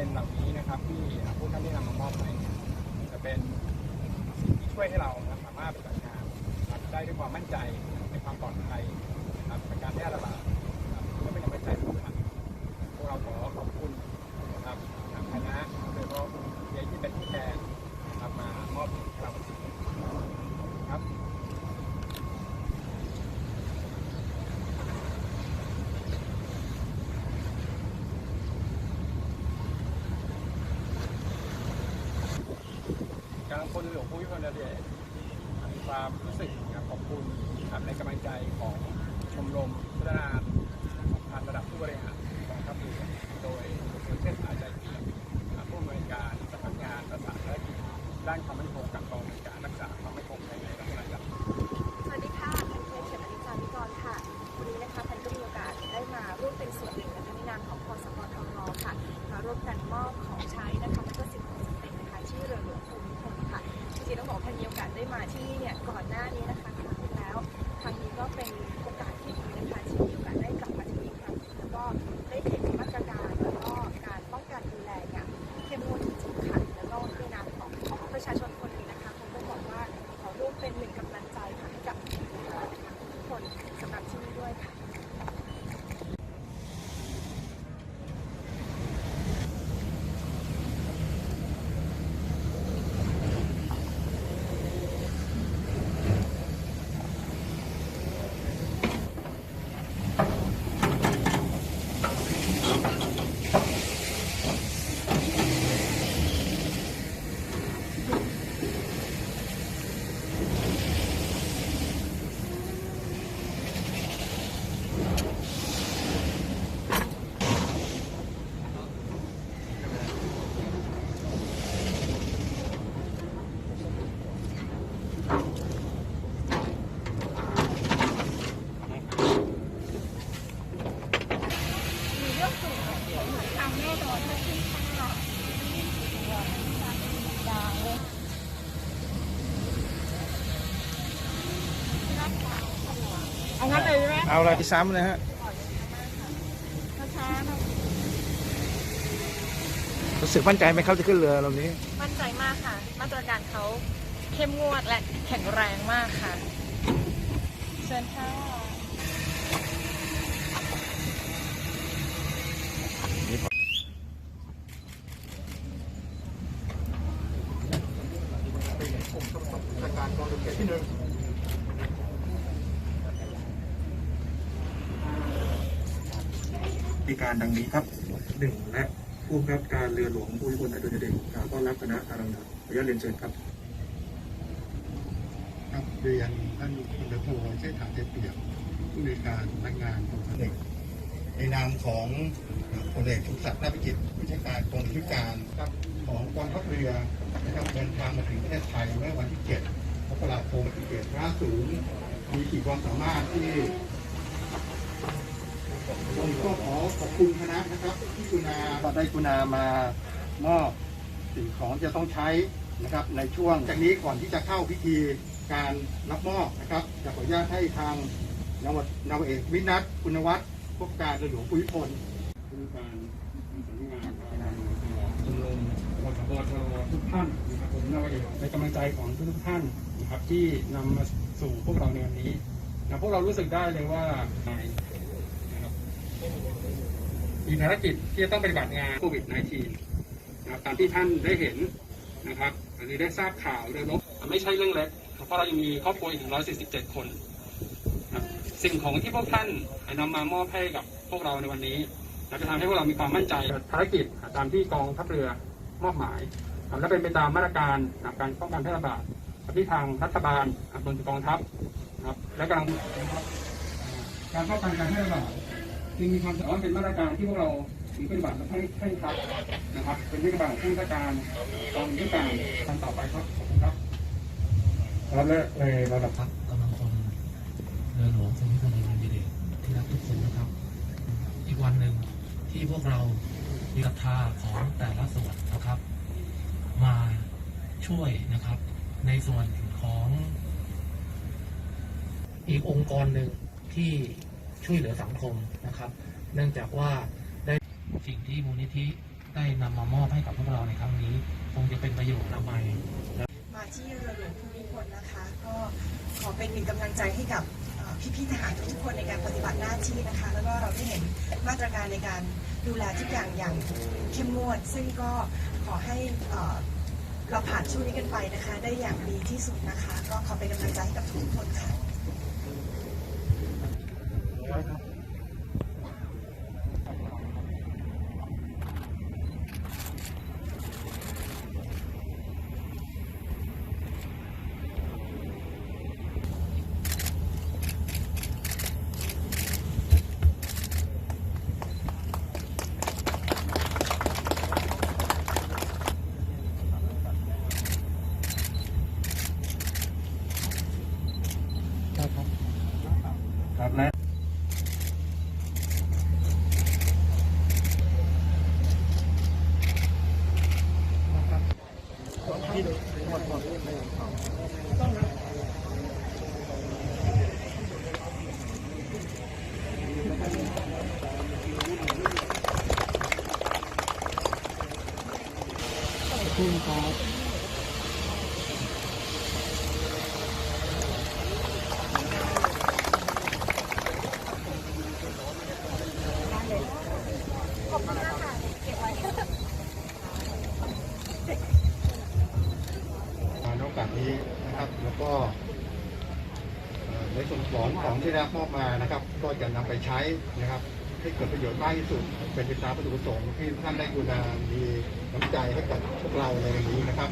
เป็นเหล่านี้นะครับที่ผู้ท่านได้นำมามอบให้จะเป็นสิ่งที่ช่วยให้เราสามารถปฏิบัติงานได้ด้วยความมั่นใจในความปลอดภัยนะครับในการแพร่ระบาดนะครับและเป็นกำลังใจสำคัญพวกเราขอขอบคุณนะครับทางคณะโดยเฉพาะคุณเยที่เป็นผู้แทนนะครับมามอบให้เราครับ กางคนหลวงผู้พิพากษาเดชมีความรู้สึกขอบคุณครับในกำลังใจของชมรมพัฒนาสัมพันธ์ระดับผู้บริหารของทัพเรือ สำหรับที่นี่ด้วยค่ะ เรื่องสูงทางแน่นอนทั้งที่ค่ะยางเลยเอางั้นเลยไหมเอาอะไรซ้ำเลยฮะช้าๆหน่อยรู้สึกมั่นใจไหมเขาจะขึ้นเรือลำนี้ มั่นใจมากค่ะ มาตรการเขา เข้มงวดและแข็งแรงมากค่ะ เชิญค่ะมีการดังนี้ครับหนึ่งและผู้บับการเรือหลวงภูมิพลอดุลยเดชกล่าวต้อนรับคณะอารังดับขออนุญาตเรียนเชิญครับ เรียนท่านพลเรือโทเชษฐาเจเปียกผู้ในการพนักงานกองเรือในนามของพลเอกสมศักดิ์นาภิกิจผู้จัดการกองทุการครับของกองทัพเรือนะครับเดินทางมาถึงประเทศไทยเมื่อวันที่7มกราคมที่เกิดร้าสูงมีขีดความสามารถที่ผมก็ขอขอบคุณคณะนะครับที่กุณาได้กุณามามอบสิ่งของจะต้องใช้นะครับในช่วงจากนี้ก่อนที่จะเข้าพิธี การรับมอบนะครับจะขออนุญาตให้ทางนาวานาวาเอกวินัทคุณวัฒน์พวกการเรือหลวงภูมิพลผู้การสำนักงานการเรือชมรมวทบททุกท่านนะครับผมนาวเอกในกำลังใจของทุกท่านนะครับที่นำมาสู่พวกเราในวันนี้นะพวกเรารู้สึกได้เลยว่านมีภารกิจที่จะต้องปฏิบัติงานโควิด -19 นะครับตามที่ท่านได้เห็นนะครับหรือได้ทราบข่าวเรื่องลบไม่ใช่เรื่องเล็ก เพราะเรายังมีครอบครัวอีกถึง147 คนสิ่งของที่พวกท่านนำมามอบให้กับพวกเราในวันนี้จะทำให้พวกเรามีความมั่นใจภารกิจตามที่กองทัพเรือมอบหมายและเป็นไปตามมาตรการการป้องกันแพร่ระบาดที่ทางรัฐบาลนะครับรวมถึงกองทัพครับและกำลังนะครับการป้องกันการแพร่ระบาดจึงมีความสำคัญเป็นมาตรการที่พวกเราถือปฏิบัติและให้ให้ครับนะครับ เป็นมาตรการของผู้ราชการกองยุทธการทำต่อไปครับขอบคุณครับครับ และในระดับครับกำลังพลเรือหลวงภูมิพลอดุลยเดชที่รักทุกคนนะครับ อีกวันหนึ่งที่พวกเรามีศรัทธาของแต่ละส่วนนะครับ มาช่วยนะครับ ในส่วนของอีกองค์กรหนึ่งที่ช่วยเหลือสังคมนะครับ เนื่องจากว่าได้สิ่งที่มูลนิธิได้นำมามอบให้กับพวกเราในครั้งนี้ คงจะเป็นประโยชน์ละไม มาที่เรือหลวงภูมิพลนะคะ ก็ขอเป็นหนึ่งกำลังใจให้กับเอ่พี่ๆทหารทุกคนในการปฏิบัติหน้าที่นะคะ แล้วก็เราได้เห็นมาตรการในการดูแลทุกอย่างอย่างเข้มงวด ซึ่งก็ขอให้เอ่อเราผ่านช่วงนี้กันไปนะคะ ได้อย่างดีที่สุดนะคะ ก็ขอเป็นกำลังใจให้กับทุกคนค่ะ ในโอกาสนี้นะครับแล้วก็ในส่วนของของที่ได้รับมอบมานะครับ ก็จะนำไปใช้นะครับ ให้เกิดประโยชน์มากที่สุด เป็นไปตามประสงค์ที่ท่านได้กรุณามีน้ำใจให้กับพวกเราในวันนี้นะครับ